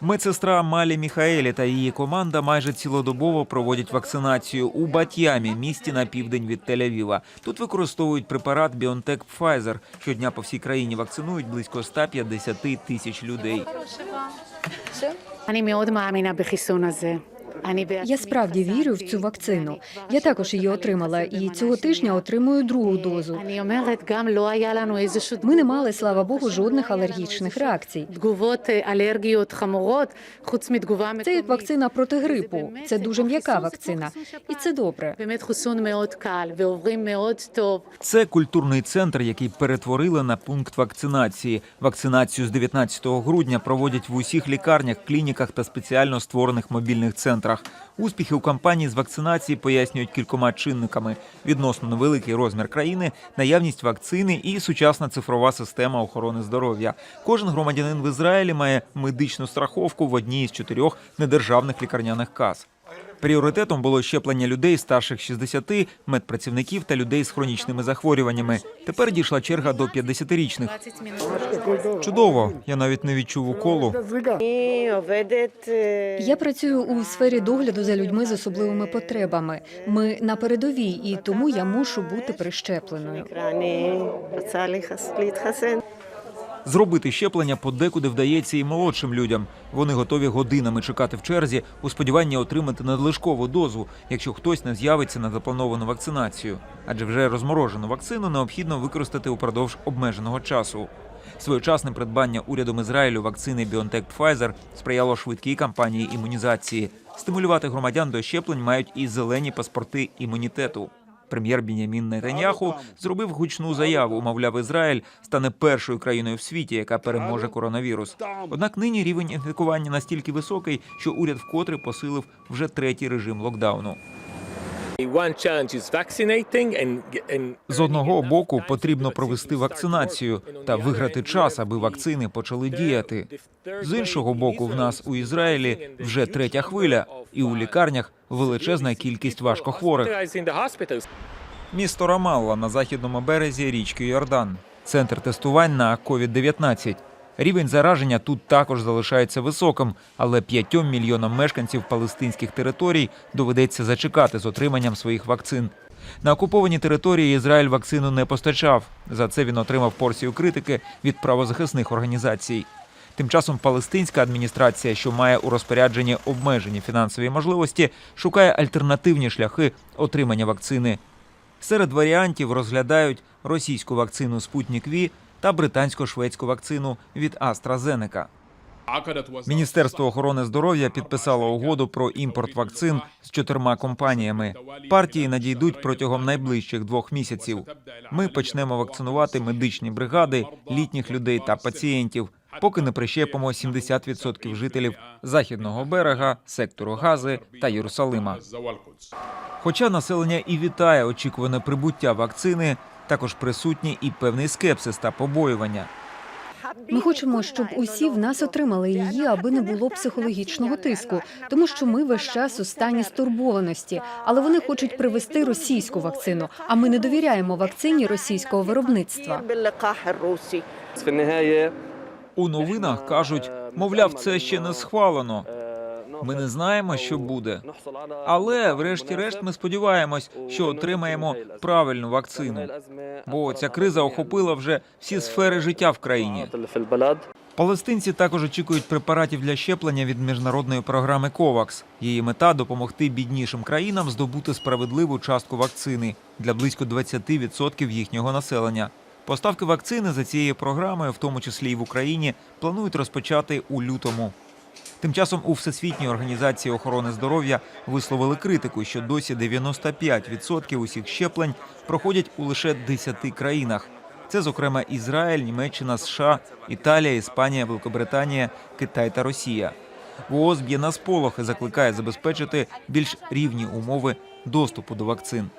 Медсестра Малі Міхаелі та її команда майже цілодобово проводять вакцинацію у Бат'ямі, місті на південь від Тель-Авіва. Тут використовують препарат BioNTech Pfizer. Щодня по всій країні вакцинують близько 150 тисяч людей. Я справді вірю в цю вакцину. Я також її отримала, і цього тижня отримую другу дозу. Ми не мали, слава Богу, жодних алергічних реакцій. Це як вакцина проти грипу. Це дуже м'яка вакцина, і це добре. Це культурний центр, який перетворили на пункт вакцинації. Вакцинацію з 19 грудня проводять в усіх лікарнях, клініках та спеціально створених мобільних центрах. Успіхи у кампанії з вакцинації пояснюють кількома чинниками: відносно невеликий розмір країни, наявність вакцини і сучасна цифрова система охорони здоров'я. Кожен громадянин в Ізраїлі має медичну страховку в одній із чотирьох недержавних лікарняних каз. Пріоритетом було щеплення людей старших 60, медпрацівників та людей з хронічними захворюваннями. Тепер дійшла черга до 50-річних. Чудово, я навіть не відчув уколу. Я працюю у сфері догляду за людьми з особливими потребами. Ми на передовій, і тому я мушу бути прищепленою. Зробити щеплення подекуди вдається і молодшим людям. Вони готові годинами чекати в черзі у сподіванні отримати надлишкову дозу, якщо хтось не з'явиться на заплановану вакцинацію. Адже вже розморожену вакцину необхідно використати упродовж обмеженого часу. Своєчасне придбання урядом Ізраїлю вакцини BioNTech Pfizer сприяло швидкій кампанії імунізації. Стимулювати громадян до щеплень мають і зелені паспорти імунітету. Прем'єр Бінямін Нетаньяху зробив гучну заяву. Мовляв, Ізраїль стане першою країною в світі, яка переможе коронавірус. Однак нині рівень інфікування настільки високий, що уряд вкотре посилив вже третій режим локдауну. З одного боку потрібно провести вакцинацію та виграти час, аби вакцини почали діяти. З іншого боку, в нас у Ізраїлі вже третя хвиля, і у лікарнях величезна кількість важкохворих. Місто Рамалла на західному березі річки Йордан. Центр тестувань на COVID-19. Рівень зараження тут також залишається високим, але п'ятьом мільйонам мешканців палестинських територій доведеться зачекати з отриманням своїх вакцин. На окупованій території Ізраїль вакцину не постачав. За це він отримав порцію критики від правозахисних організацій. Тим часом палестинська адміністрація, що має у розпорядженні обмежені фінансові можливості, шукає альтернативні шляхи отримання вакцини. Серед варіантів розглядають російську вакцину Спутник Ві та британсько-шведську вакцину від AstraZeneca. Міністерство охорони здоров'я підписало угоду про імпорт вакцин з чотирма компаніями. Партії надійдуть протягом найближчих двох місяців. Ми почнемо вакцинувати медичні бригади, літніх людей та пацієнтів, поки не прищепимо 70% жителів західного берега, сектору Гази та Єрусалима. Хоча населення і вітає очікуване прибуття вакцини, також присутні і певний скепсис та побоювання. Ми хочемо, щоб усі в нас отримали її, аби не було психологічного тиску, тому що ми весь час у стані стурбованості, але вони хочуть привезти російську вакцину. А ми не довіряємо вакцині російського виробництва. у новинах кажуть, мовляв, це ще не схвалено. Ми не знаємо, що буде. Але, врешті-решт, ми сподіваємось, що отримаємо правильну вакцину. Бо ця криза охопила вже всі сфери життя в країні. Палестинці також очікують препаратів для щеплення від міжнародної програми Ковакс. Її мета допомогти біднішим країнам здобути справедливу частку вакцини для близько 20% їхнього населення. Поставки вакцини за цією програмою, в тому числі і в Україні, планують розпочати у лютому. Тим часом у Всесвітній організації охорони здоров'я висловили критику, що досі 95% усіх щеплень проходять у лише 10 країнах. Це, зокрема, Ізраїль, Німеччина, США, Італія, Іспанія, Великобританія, Китай та Росія. ВООЗ б'є на сполох і закликає забезпечити більш рівні умови доступу до вакцин.